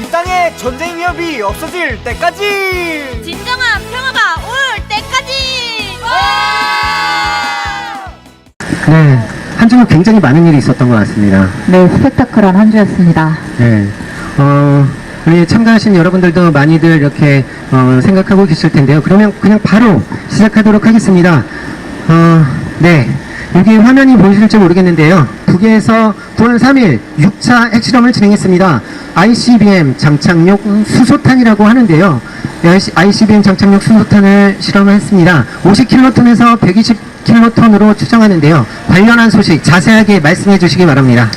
이 땅에 전쟁 위협이 없어질 때까지 진정한 평화가 올 때까지! 네, 한 주는 굉장히 많은 일이 있었던 것 같습니다. 네, 스펙타클한 한 주였습니다. 네, 어, 우리 참가하신 여러분들도 많이들 이렇게 어, 생각하고 계실 텐데요. 그러면 그냥 바로 시작하도록 하겠습니다. 어, 네, 여기 화면이 보이실지 모르겠는데요. 북에서 9월 3일 6차 핵실험을 진행했습니다. ICBM 장착용 수소탄이라고 하는데요. 네, ICBM 장착용 수소탄을 실험을 했습니다. 50킬로톤에서 120킬로톤으로 추정하는데요. 관련한 소식 자세하게 말씀해 주시기 바랍니다.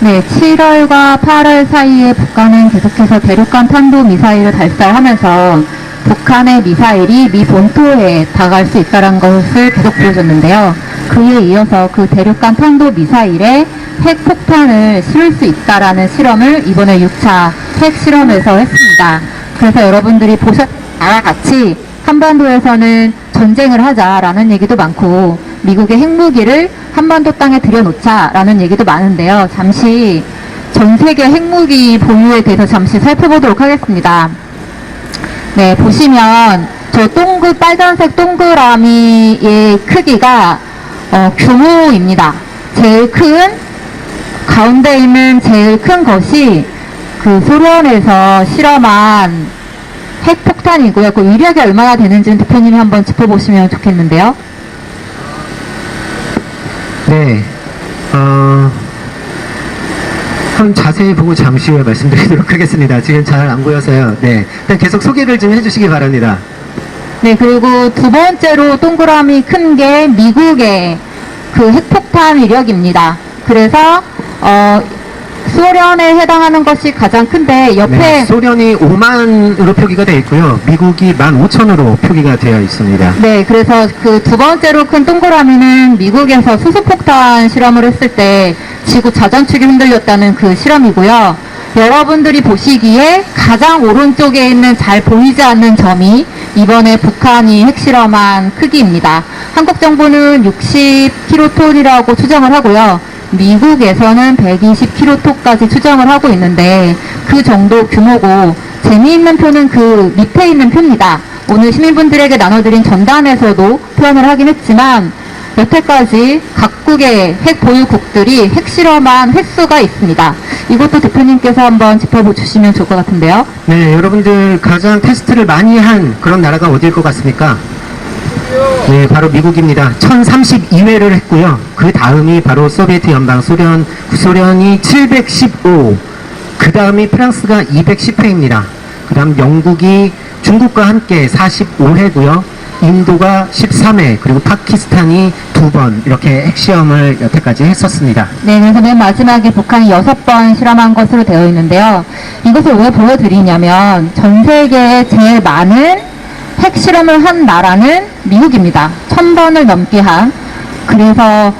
네, 7월과 8월 사이에 북한은 계속해서 대륙간 탄도 미사일을 발사하면서 북한의 미사일이 미 본토에 다가갈 수 있다는 것을 계속 보여줬는데요. 그에 이어서 그 대륙간 탄도 미사일에 핵 폭탄을 실을 수 있다라는 실험을 이번에 6차 핵 실험에서 했습니다. 그래서 여러분들이 보셨 나와 같이 한반도에서는 전쟁을 하자라는 얘기도 많고 미국의 핵무기를 한반도 땅에 들여놓자라는 얘기도 많은데요. 잠시 전 세계 핵무기 보유에 대해서 잠시 살펴보도록 하겠습니다. 네, 보시면 저 동글 빨간색 동그라미의 크기가 어, 규모입니다. 제일 큰 가운데 있는 제일 큰 것이 그 소련에서 실험한 핵폭탄이고요. 그 위력이 얼마나 되는지는 대표님이 한번 짚어보시면 좋겠는데요. 네. 어, 한번 자세히 보고 잠시 후에 말씀드리도록 하겠습니다. 지금 잘 안 보여서요. 네. 일단 계속 소개를 좀 해주시기 바랍니다. 네, 그리고 두 번째로 동그라미 큰 게 미국의 그 핵폭탄 위력입니다. 그래서, 어, 소련에 해당하는 것이 가장 큰데, 옆에, 네, 소련이 5만으로 표기가 되어 있고요. 미국이 15,000으로 표기가 되어 있습니다. 네, 그래서 그 두 번째로 큰 동그라미는 미국에서 수소폭탄 실험을 했을 때 지구 자전축이 흔들렸다는 그 실험이고요. 여러분들이 보시기에 가장 오른쪽에 있는 잘 보이지 않는 점이 이번에 북한이 핵실험한 크기입니다. 한국 정부는 60킬로톤이라고 추정을 하고요. 미국에서는 120킬로톤까지 추정을 하고 있는데 그 정도 규모고 재미있는 표는 그 밑에 있는 표입니다. 오늘 시민분들에게 나눠드린 전단에서도 표현을 하긴 했지만 여태까지 각국의 핵 보유국들이 핵실험한 횟수가 있습니다. 이것도 대표님께서 한번 짚어주시면 좋을 것 같은데요. 네, 여러분들 가장 테스트를 많이 한 그런 나라가 어디일 것 같습니까? 네, 바로 미국입니다. 1032회를 했고요. 그 다음이 바로 소비에트 연방, 소련, 소련이 715, 그 다음이 프랑스가 210회입니다. 그 다음 영국이 중국과 함께 45회고요. 인도가 13회, 그리고 파키스탄이 두 번 이렇게 핵시험을 여태까지 했었습니다. 네, 그래서 맨 마지막에 북한이 여섯 번 실험한 것으로 되어 있는데요. 이것을 왜 보여드리냐면 전 세계에 제일 많은 핵실험을 한 나라는 미국입니다. 천 번을 넘게 한. 그래서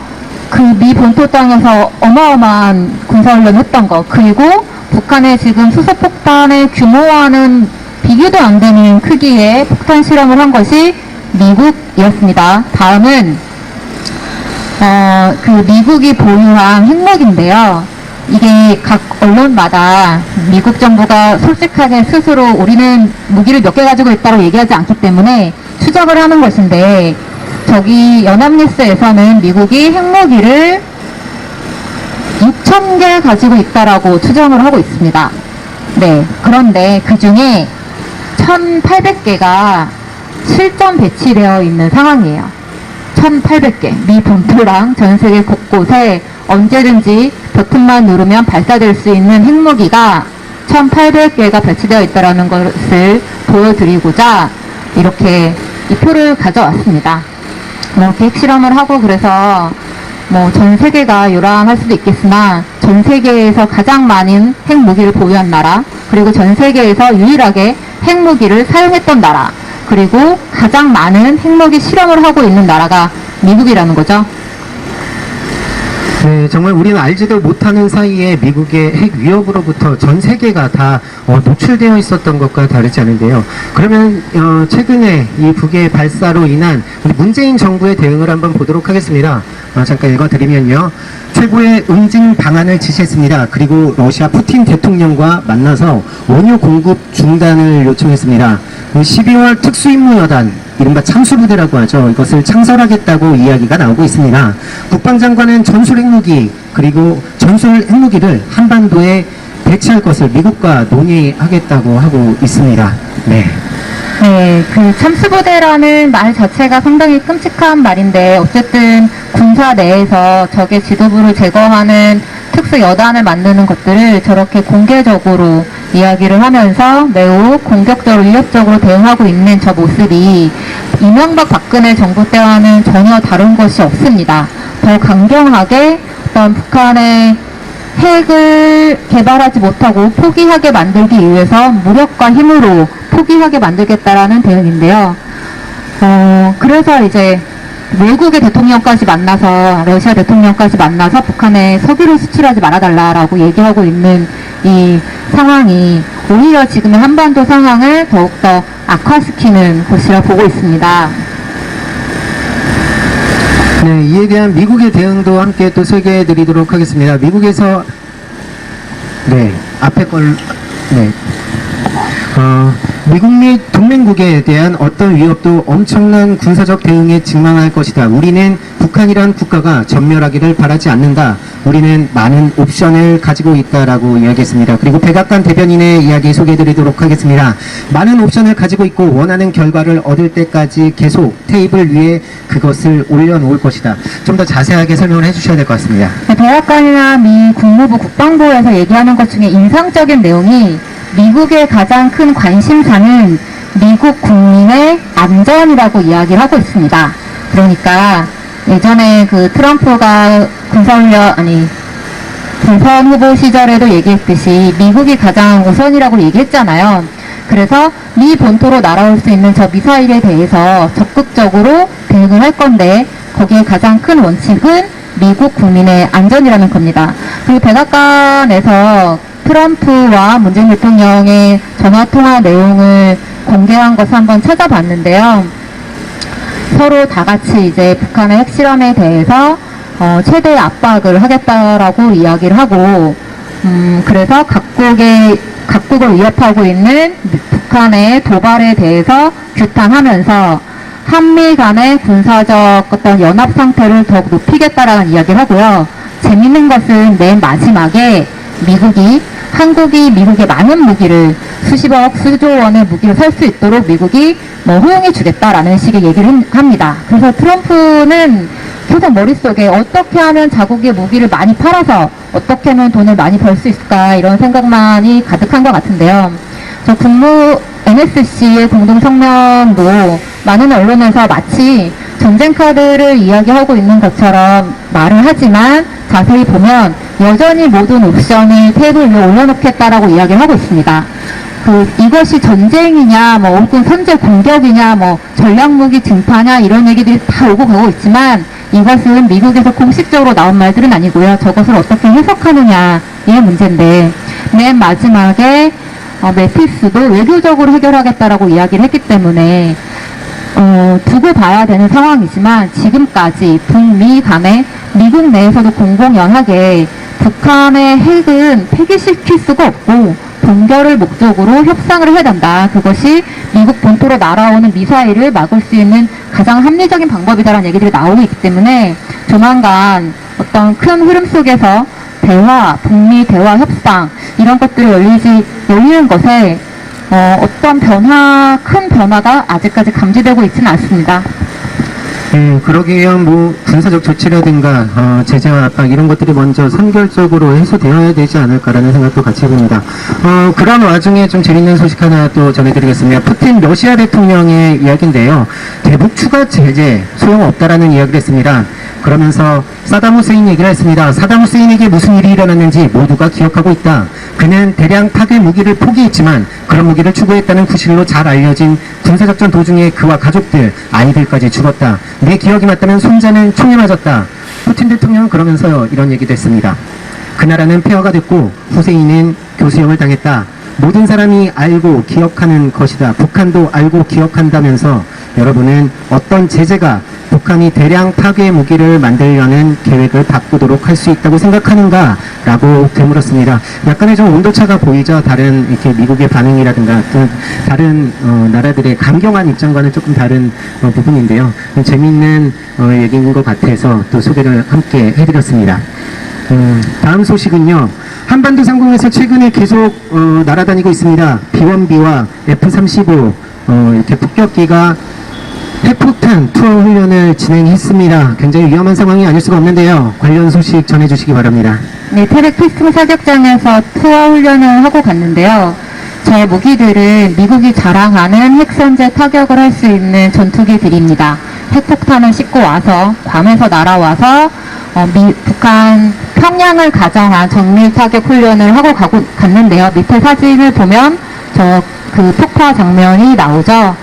그 미 본토 땅에서 어마어마한 군사훈련을 했던 거. 그리고 북한의 지금 수소폭탄의 규모와는 비교도 안 되는 크기의 폭탄 실험을 한 것이 미국이었습니다. 다음은 어, 그 미국이 보유한 핵무기인데요. 이게 각 언론마다 미국 정부가 솔직하게 스스로 우리는 무기를 몇 개 가지고 있다고 얘기하지 않기 때문에 추적을 하는 것인데 저기 연합뉴스에서는 미국이 핵무기를 6,000개 가지고 있다라고 추정을 하고 있습니다. 네. 그런데 그 중에 1,800개가 실전 배치되어 있는 상황이에요. 1,800개. 미 본토랑 전 세계 곳곳에 언제든지 버튼만 누르면 발사될 수 있는 핵무기가 1,800개가 배치되어 있다는 것을 보여드리고자 이렇게 이 표를 가져왔습니다. 이렇게 핵실험을 하고 그래서 뭐 전 세계가 요란할 수도 있겠으나 전 세계에서 가장 많은 핵무기를 보유한 나라 그리고 전 세계에서 유일하게 핵무기를 사용했던 나라 그리고 가장 많은 핵무기 실험을 하고 있는 나라가 미국이라는 거죠. 네, 정말 우리는 알지도 못하는 사이에 미국의 핵 위협으로부터 전 세계가 다 어, 노출되어 있었던 것과 다르지 않은데요. 그러면 어, 최근에 이 북의 발사로 인한 문재인 정부의 대응을 한번 보도록 하겠습니다. 어, 잠깐 읽어드리면요. 최고의 응징 방안을 지시했습니다. 그리고 러시아 푸틴 대통령과 만나서 원유 공급 중단을 요청했습니다. 12월 특수임무여단 이른바 참수부대라고 하죠. 이것을 창설하겠다고 이야기가 나오고 있습니다. 국방장관은 전술 핵무기 그리고 전술 핵무기를 한반도에 배치할 것을 미국과 논의하겠다고 하고 있습니다. 네. 네, 그 참수부대라는 말 자체가 상당히 끔찍한 말인데 어쨌든 군사 내에서 적의 지도부를 제거하는 특수 여단을 만드는 것들을 저렇게 공개적으로 이야기를 하면서 매우 공격적으로 위협적으로 대응하고 있는 저 모습이 이명박 박근혜 정부 때와는 전혀 다른 것이 없습니다. 더 강경하게 어떤 북한의 핵을 개발하지 못하고 포기하게 만들기 위해서 무력과 힘으로 포기하게 만들겠다라는 대응인데요. 어, 그래서 이제 외국의 대통령까지 만나서 러시아 대통령까지 만나서 북한에 석유를 수출하지 말아달라라고 얘기하고 있는 이 상황이 오히려 지금의 한반도 상황을 더욱더 악화시키는 것이라 보고 있습니다. 네, 이에 대한 미국의 대응도 함께 또 소개해 드리도록 하겠습니다. 미국에서 네, 앞에 걸 네. 어, 미국 및 동맹국에 대한 어떤 위협도 엄청난 군사적 대응에 직망할 것이다. 우리는 북한이란 국가가 전멸하기를 바라지 않는다. 우리는 많은 옵션을 가지고 있다라고 이야기했습니다. 그리고 백악관 대변인의 이야기 소개해드리도록 하겠습니다. 많은 옵션을 가지고 있고 원하는 결과를 얻을 때까지 계속 테이블 위에 그것을 올려놓을 것이다. 좀 더 자세하게 설명을 해주셔야 될 것 같습니다. 네, 백악관이나 미 국무부 국방부에서 얘기하는 것 중에 인상적인 내용이 미국의 가장 큰 관심사는 미국 국민의 안전이라고 이야기를 하고 있습니다. 그러니까 예전에 그 트럼프가 군사훈련 아니 대선 후보 시절에도 얘기했듯이 미국이 가장 우선이라고 얘기했잖아요. 그래서 미 본토로 날아올 수 있는 저 미사일에 대해서 적극적으로 대응을 할 건데 거기에 가장 큰 원칙은 미국 국민의 안전이라는 겁니다. 그리고 백악관에서 트럼프와 문재인 대통령의 전화 통화 내용을 공개한 것을 한번 찾아봤는데요. 서로 다 같이 이제 북한의 핵실험에 대해서 어, 최대 압박을 하겠다라고 이야기를 하고, 음, 그래서 각국의, 각국을 위협하고 있는 북한의 도발에 대해서 규탄하면서 한미 간의 군사적 어떤 연합 상태를 더욱 높이겠다라는 이야기를 하고요. 재밌는 것은 맨 마지막에 미국이 한국이 미국의 많은 무기를 수십억 수조 원의 무기를 살 수 있도록 미국이 뭐 허용해 주겠다라는 식의 얘기를 함- 합니다. 그래서 트럼프는 계속 머릿속에 어떻게 하면 자국의 무기를 많이 팔아서 어떻게 하면 돈을 많이 벌 수 있을까 이런 생각만이 가득한 것 같은데요. 저 국무 NSC의 공동 성명도 많은 언론에서 마치 전쟁 카드를 이야기하고 있는 것처럼 말을 하지만 자세히 보면 여전히 모든 옵션을 테이블 위에 올려놓겠다라고 이야기를 하고 있습니다. 그 이것이 전쟁이냐, 뭐 혹은 선제 공격이냐, 뭐 전략 무기 증파냐 이런 얘기들이 다 오고 가고 있지만 이것은 미국에서 공식적으로 나온 말들은 아니고요. 저것을 어떻게 해석하느냐의 문제인데 맨 마지막에 어, 메티스도 외교적으로 해결하겠다라고 이야기를 했기 때문에 어, 두고 봐야 되는 상황이지만 지금까지 북미 간에 미국 내에서도 공공연하게 북한의 핵은 폐기시킬 수가 없고 동결을 목적으로 협상을 해야 된다. 그것이 미국 본토로 날아오는 미사일을 막을 수 있는 가장 합리적인 방법이다라는 얘기들이 나오고 있기 때문에 조만간 어떤 큰 흐름 속에서 대화, 북미 대화 협상 이런 것들이 열리지 열리는 것에 어, 어떤 변화, 큰 변화가 아직까지 감지되고 있지는 않습니다. 음, 그러기 위한 뭐 군사적 조치라든가 어, 제재와 압박 이런 것들이 먼저 선결적으로 해소되어야 되지 않을까라는 생각도 같이 해봅니다. 어, 그런 와중에 좀 재밌는 소식 하나 또 전해드리겠습니다. 푸틴 러시아 대통령의 이야기인데요. 대북 추가 제재 소용없다라는 이야기를 했습니다. 그러면서 사담 후세인 얘기를 했습니다. 사담 후세인에게 무슨 일이 일어났는지 모두가 기억하고 있다. 그는 대량 타격 무기를 포기했지만 그런 무기를 추구했다는 구실로 잘 알려진 군사작전 도중에 그와 가족들, 아이들까지 죽었다. 내 기억이 맞다면 손자는 총에 맞았다. 푸틴 대통령은 그러면서 이런 얘기도 했습니다. 그 나라는 폐허가 됐고 후세인은 교수형을 당했다. 모든 사람이 알고 기억하는 것이다. 북한도 알고 기억한다면서 여러분은 어떤 제재가 북한이 대량 파괴 무기를 만들려는 계획을 바꾸도록 할 수 있다고 생각하는가? 라고 되물었습니다. 약간의 좀 온도차가 보이죠? 다른 이렇게 미국의 반응이라든가 또 다른 어, 나라들의 강경한 입장과는 조금 다른 어, 부분인데요. 좀 재미있는 어, 얘기인 것 같아서 또 소개를 함께 해드렸습니다. 음, 다음 소식은요. 한반도 상공에서 최근에 계속 어, 날아다니고 있습니다. B1B와 F-35 어, 이렇게 폭격기가 핵폭탄 투어 훈련을 진행했습니다. 굉장히 위험한 상황이 아닐 수가 없는데요. 관련 소식 전해주시기 바랍니다. 네, 태백 피스팅 사격장에서 투어 훈련을 하고 갔는데요. 저 무기들은 미국이 자랑하는 핵선제 타격을 할 수 있는 전투기들입니다. 핵폭탄을 싣고 와서 괌에서 날아와서 어, 미- 북한 평양을 가정한 정밀 타격 훈련을 하고 가고 갔는데요. 밑에 사진을 보면 저 그 폭파 장면이 나오죠.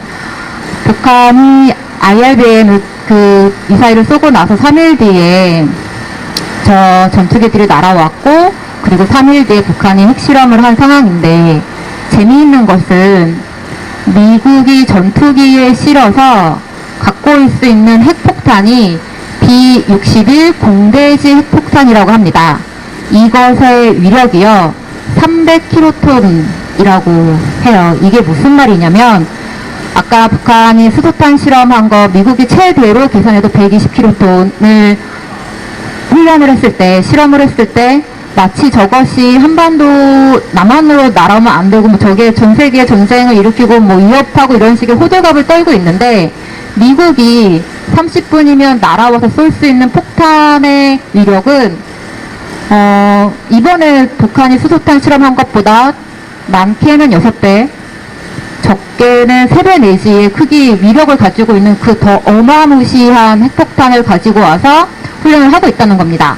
북한이 IRBM 그 미사일을 쏘고 나서 3일 뒤에 저 전투기들이 날아왔고 그리고 3일 뒤에 북한이 핵실험을 한 상황인데 재미있는 것은 미국이 전투기에 실어서 갖고 올 수 있는 핵폭탄이 B-61 공대지 핵폭탄이라고 합니다. 이것의 위력이요 300킬로톤이라고 해요. 이게 무슨 말이냐면 아까 북한이 수소탄 실험한 거 미국이 최대로 계산해도 120킬로톤을 훈련을 했을 때, 실험을 했을 때, 마치 저것이 한반도 남한으로 날아오면 안 되고, 뭐 저게 전 세계 전쟁을 일으키고, 뭐 위협하고 이런 식의 호들갑을 떨고 있는데, 미국이 30분이면 날아와서 쏠 수 있는 폭탄의 위력은, 어, 이번에 북한이 수소탄 실험한 것보다 많게는 6배, 적게는 3배 내지의 크기, 위력을 가지고 있는 그 더 어마무시한 핵폭탄을 가지고 와서 훈련을 하고 있다는 겁니다.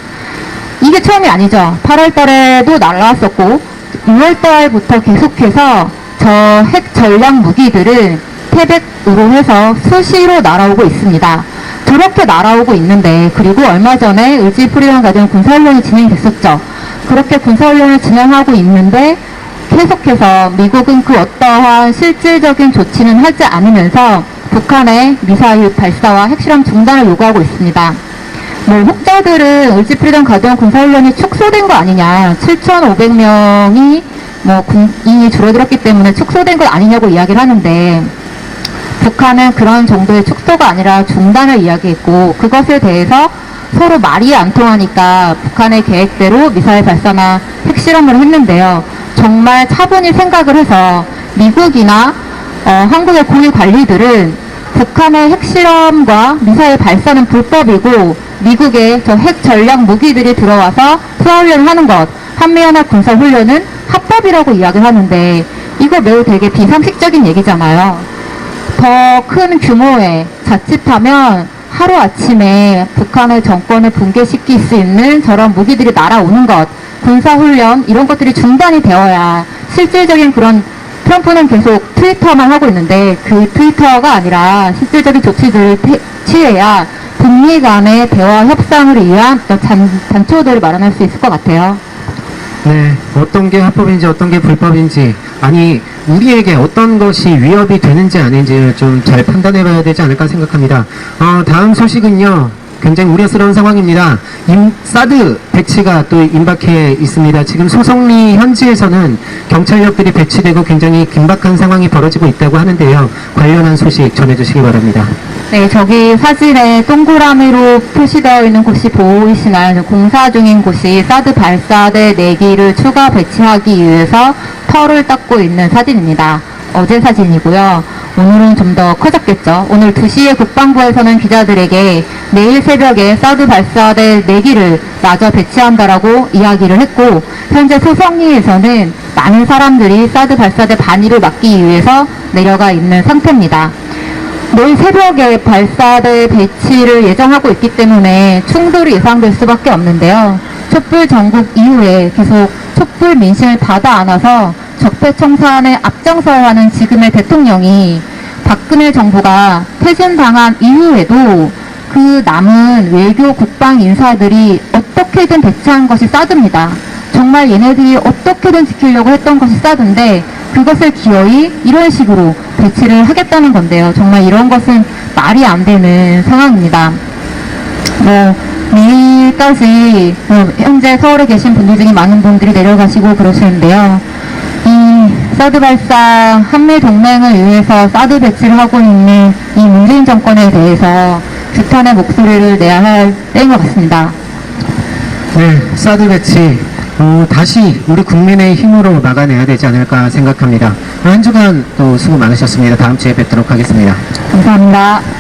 이게 처음이 아니죠. 8월 달에도 날라왔었고, 6월 달부터 계속해서 저 핵 전략 무기들을 태백으로 해서 수시로 날아오고 있습니다. 저렇게 날아오고 있는데, 그리고 얼마 전에 의지 프리덤 가정 군사훈련이 진행됐었죠. 그렇게 군사훈련을 진행하고 있는데, 계속해서 미국은 그 어떠한 실질적인 조치는 하지 않으면서 북한의 미사일 발사와 핵실험 중단을 요구하고 있습니다. 뭐 혹자들은 을지 프리덤 가동 군사훈련이 축소된 거 아니냐, 7,500명이 뭐 군인이 줄어들었기 때문에 축소된 것 아니냐고 이야기를 하는데 북한은 그런 정도의 축소가 아니라 중단을 이야기했고 그것에 대해서 서로 말이 안 통하니까 북한의 계획대로 미사일 발사나 핵실험을 했는데요. 정말 차분히 생각을 해서 미국이나 어, 한국의 고위 관리들은 북한의 핵실험과 미사일 발사는 불법이고 미국의 저 핵 전략 무기들이 들어와서 수화훈련을 하는 것, 한미연합 군사훈련은 합법이라고 이야기를 하는데 이거 매우 되게 비상식적인 얘기잖아요. 더 큰 규모의 자칫하면 하루아침에 북한의 정권을 붕괴시킬 수 있는 저런 무기들이 날아오는 것, 군사훈련, 이런 것들이 중단이 되어야 실질적인 그런 트럼프는 계속 트위터만 하고 있는데 그 트위터가 아니라 실질적인 조치들을 태- 취해야 북미 간의 대화 협상을 위한 단, 단초들을 마련할 수 있을 것 같아요. 네, 어떤 게 합법인지 어떤 게 불법인지 아니 우리에게 어떤 것이 위협이 되는지 아닌지를 좀잘 판단해 봐야 되지 않을까 생각합니다. 어, 다음 소식은요. 굉장히 우려스러운 상황입니다. 임, 사드 배치가 또 임박해 있습니다. 지금 소송리 현지에서는 경찰력들이 배치되고 굉장히 긴박한 상황이 벌어지고 있다고 하는데요. 관련한 소식 전해주시기 바랍니다. 네, 저기 사진에 동그라미로 표시되어 있는 곳이 보이시나요? 공사 중인 곳이 사드 발사대 4기를 추가 배치하기 위해서 털을 닦고 있는 사진입니다. 어제 사진이고요. 오늘은 좀 더 커졌겠죠. 오늘 2시에 국방부에서는 기자들에게 내일 새벽에 사드 발사대 4기를 마저 배치한다라고 이야기를 했고, 현재 소성리에서는 많은 사람들이 사드 발사대 반위를 막기 위해서 내려가 있는 상태입니다. 내일 새벽에 발사대 배치를 예정하고 있기 때문에 충돌이 예상될 수밖에 없는데요. 촛불 전국 이후에 계속 촛불 민심을 받아 안아서 적폐청산에 앞장서야 하는 지금의 대통령이 박근혜 정부가 퇴진당한 이후에도 그 남은 외교 국방 인사들이 어떻게든 대처한 것이 사드입니다. 정말 얘네들이 어떻게든 지키려고 했던 것이 사드인데 그것을 기어이 이런 식으로 배치를 하겠다는 건데요. 정말 이런 것은 말이 안 되는 상황입니다. 뭐 내일까지 뭐 현재 서울에 계신 분들 중에 많은 분들이 내려가시고 그러시는데요. 이 사드 발사 한미 동맹을 위해서 사드 배치를 하고 있는 이 문재인 정권에 대해서 규탄의 목소리를 내야 할 때인 것 같습니다. 네, 사드 배치 어, 다시 우리 국민의 힘으로 막아내야 되지 않을까 생각합니다. 한 주간 또 수고 많으셨습니다. 다음 주에 뵙도록 하겠습니다. 감사합니다.